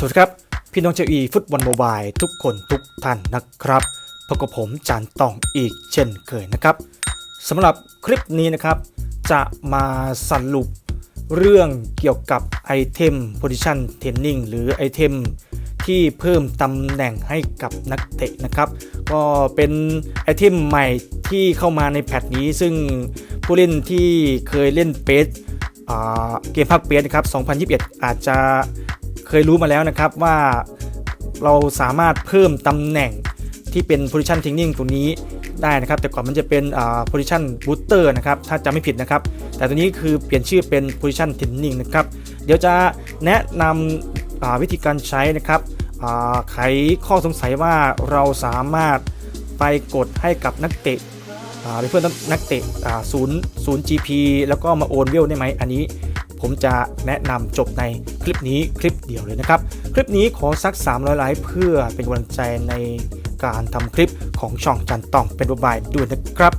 สวัสดีครับ พี่น้องเจ้าอีฟุตบอลโมบายทุกคนทุกท่านนะครับพบกับผมจานตองอีกเช่นเคยนะครับสำหรับคลิปนี้นะครับ จะมาสรุปเรื่องเกี่ยวกับไอเทม position training หรือไอเทมที่เพิ่มตำแหน่งให้กับนักเตะนะครับ ก็เป็นไอเทมใหม่ที่เข้ามาในแพทนี้ ซึ่งผู้เล่นที่เคยเล่นเปสเกมภาคเปียนะครับ 2021 อาจจะ เคยรู้มาแล้วนะครับว่าเราสามารถเพิ่มตำแหน่งที่เป็น position training ตัวนี้ได้นะครับ แต่ก่อนมันจะเป็น position booster นะครับ ถ้าจำไม่ผิดนะครับ แต่ตัวนี้คือเปลี่ยนชื่อเป็น position training นะครับ เดี๋ยวจะแนะนำวิธีการใช้นะครับไขข้อสงสัยว่าเราสามารถไปกดให้กับนักเตะอ่าเป็นเพื่อนนักเตะศูนย์ศูนย์ GP แล้วก็มาโอนเวลได้ไหมอันนี้ ผมจะแนะนำจบในคลิปนี้คลิปเดียวเลยนะครับ คลิปนี้ขอสัก 300ไลค์เพื่อเป็นกำลังใจในการทำคลิปของช่องจันต้องเป็นบายด้วยนะครับ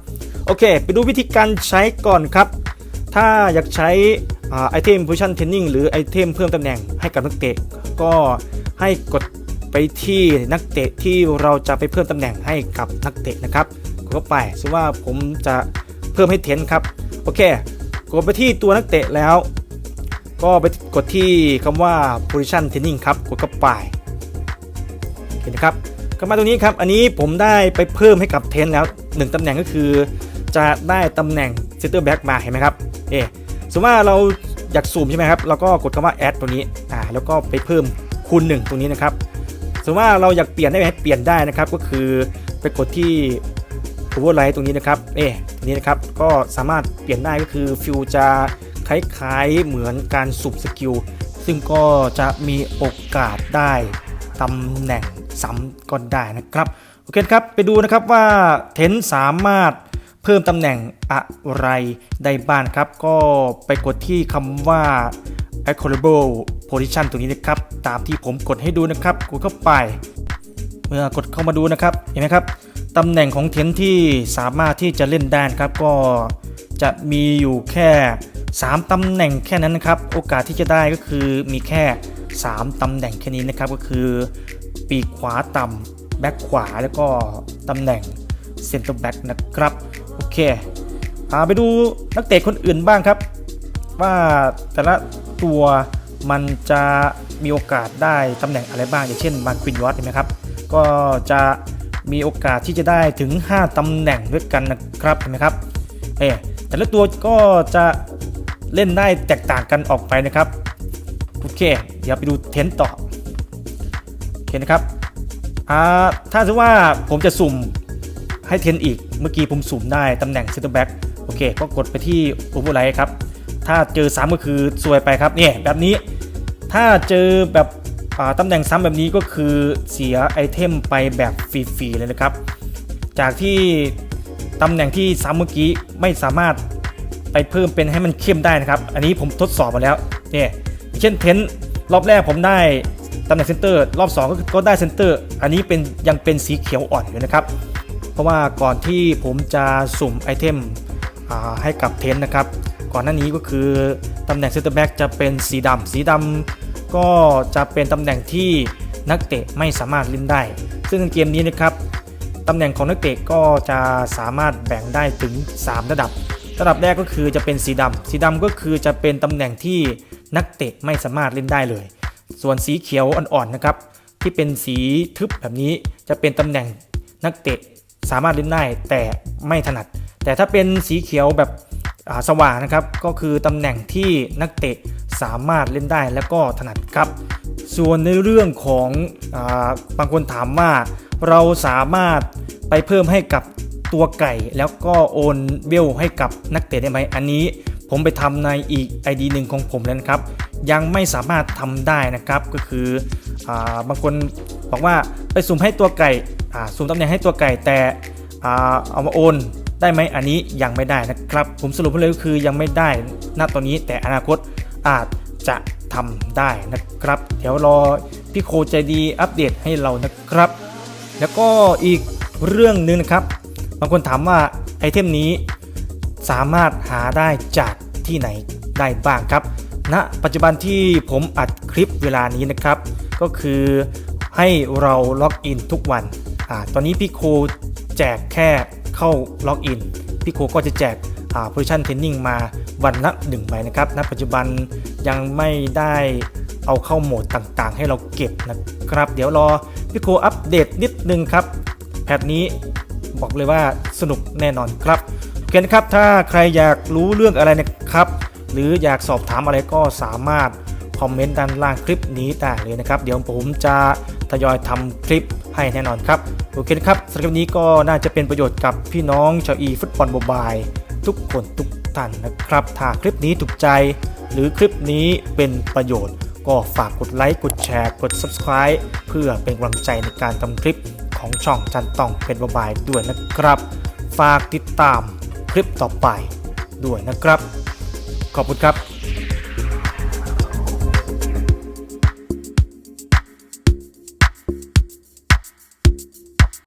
โอเค ไปดูวิธีการใช้ก่อนครับ ถ้าอยากใช้ไอเทม position training หรือไอเทมเพิ่มตำแหน่งให้กับนักเตะ ก็ให้กดไปที่นักเตะที่เราจะไปเพิ่มตำแหน่งให้กับนักเตะนะครับกดเข้าไปซึ่งว่าผมจะเพิ่มให้เทนครับ โอเค กดไปที่ตัวนักเตะแล้ว ก็ไปกดที่คำว่า position training ครับ กดเข้าไปโอเคนะครับก็มาตรงนี้ครับ อันนี้ผมได้ไปเพิ่มให้กับเทนแล้ว 1ตำแหน่งก็คือ จะได้ตำแหน่ง center back มาเห็นไหมครับ เอะสมมติว่าเราอยากซูมใช่ไหมครับเราก็กดคำว่า add ตัวนี้ อ่า แล้วก็ไปเพิ่มคูณ1ตรงนี้นะครับ สมมติว่าเราอยากเปลี่ยนได้ไหมเปลี่ยนได้นะครับ ก็คือไปกดที่ override ตรงนี้นะครับ เอะตรงนี้นะครับ ก็สามารถเปลี่ยนได้ก็คือฟิวจะ คล้ายๆเหมือนการสุ่มสกิล ซึ่งก็จะมีโอกาสได้ตำแหน่งซ้ำก็ได้นะครับ โอเคครับ ไปดูนะครับว่าเทนสามารถเพิ่มตำแหน่งอะไรได้บ้างครับ ก็ไปกดที่คำว่า accordable position ตรงนี้นะครับ ตามที่ผมกดให้ดูนะครับกดเข้าไป เมื่อกดเข้ามาดูนะครับ เห็นไหมครับตำแหน่งของเทนที่สามารถที่จะเล่นได้นครับ ก็จะมีอยู่แค่ 3 ตำแหน่งแค่นั้นนะครับ โอกาสที่จะได้ก็คือมีแค่ 3 ตำแหน่งแค่นี้นะครับ ก็คือ ปีกขวาต่ำแบ็คขวาแล้วก็ตำแหน่งเซนเตอร์แบ็คนะครับ โอเคพาไปดูนักเตะคนอื่นบ้างครับ ว่าแต่ละตัวมันจะมีโอกาสได้ตำแหน่งอะไรบ้าง อย่างเช่นมาควินวัตเห็นไหมครับ ก็จะมีโอกาสที่จะได้ถึง 5ตำแหน่งด้วยกันนะครับเห็นไหมครับเออแต่ละตัวก็จะ เล่นได้แตกต่างกันออกไปนะครับโอเค เดี๋ยวไปดูเทนต่อโอเคนะครับถ้าสมมติว่าผมจะสุ่มให้เทนอีกเมื่อกี้ผมสุ่มได้ตำแหน่งเซนเตอร์แบ็กโอเคก็กดไปที่โอเวอร์ไลท์ครับ ถ้าเจอซ้ำก็คือซวยไปครับเนี่ยแบบนี้ถ้าเจอแบบตำแหน่งซ้ำแบบนี้ก็คือเสียไอเทมไปแบบฟรีๆเลยนะครับ จากที่ตำแหน่งที่ซ้ำเมื่อกี้ไม่สามารถ ไปเพิ่มเป็นให้มันเข้มได้นะครับ อันนี้ผมทดสอบมาแล้วเนี่ยเช่นเทนรอบแรกผมได้ตำแหน่งเซนเตอร์รอบ2ก็ก็ได้เซนเตอร์ อันนี้เป็นยังเป็นสีเขียวอ่อนอยู่นะครับ เพราะว่าก่อนที่ผมจะสุ่มไอเทมให้กับเทนนะครับ ก่อนหน้านี้ก็คือตำแหน่งเซนเตอร์แบ็กจะเป็นสีดำสีดำก็จะเป็นตำแหน่งที่นักเตะไม่สามารถเล่นได้ ซึ่งเกมนี้นะครับตำแหน่งของนักเตะก็จะสามารถแบ่งได้ถึง 3 ระดับ ระดับแรกก็คือจะเป็นสีดำสีดำก็คือจะเป็นตำแหน่งที่นักเตะไม่สามารถเล่นได้เลย ส่วนสีเขียวอ่อนๆนะครับ ที่เป็นสีทึบแบบนี้จะเป็นตำแหน่งนักเตะสามารถเล่นได้แต่ไม่ถนัด แต่ถ้าเป็นสีเขียวแบบสว่างนะครับ ก็คือตำแหน่งที่นักเตะสามารถเล่นได้และก็ถนัดครับ ส่วนในเรื่องของอบางคนถามว่าเราสามารถไปเพิ่มให้กับ ตัวไก่แล้วก็โอนเบลให้กับนักเตะได้ไหมอันนี้ผมไปทำในอีก ID หนึ่งของผมแล้วนะครับ ยังไม่สามารถทำได้นะครับก็คืออบางคนบอกว่าไปสุ่มให้ตัวไก่สุ่มตำแหน่งให้ตัวไก่แต่เอามาโอนได้ไหมอันนี้ยังไม่ได้นะครับ ผมสรุปเลยก็คือยังไม่ได้ณตอนนี้แต่อนาคตอาจจะทำได้นะครับ เดี๋ยวรอพี่โคใจดีอัปเดตให้เรานะครับ แล้วก็อีกเรื่องหนึ่งนะครับ บางคนถามว่าไอเทมนี้สามารถหาได้จากที่ไหนได้บ้างครับณปัจจุบันที่ผมอัดคลิปเวลานี้นะครับ ก็คือให้เราล็อกอินทุกวันอตอนนี้พี่โคแจกแค่เข้าล็อกอินพี่โคก็จะแจกอ่า position training มาวันละหนึ่งใบนะครับณปัจจุบันยังไม่ได้เอาเข้าโหมดต่างๆ ให้เราเก็บนะครับ เดี๋ยวรอพี่โคอัปเดตนิดนึงครับแพทนี้ บอกเลยว่าสนุกแน่นอนครับโอเคนะครับถ้าใครอยากรู้เรื่องอะไรนะครับ หรืออยากสอบถามอะไรก็สามารถคอมเมนต์ด้านล่างคลิปนี้ได้เลยนะครับ เดี๋ยวผมจะทยอยทำคลิปให้แน่นอนครับโอเคนะครับสำหรับนี้ก็น่าจะเป็นประโยชน์กับพี่น้องชาวอีฟุตบอลโมบาย ทุกคนทุกท่านนะครับ ถ้าคลิปนี้ถูกใจ หรือคลิปนี้เป็นประโยชน์ ก็ฝากกดไลค์กดแชร์กด subscribe เพื่อเป็นกำลังใจในการทำคลิป ของช่องจันต้องเป็นบายด้วยนะครับ ฝากติดตามคลิปต่อไปด้วยนะครับ ขอบคุณครับ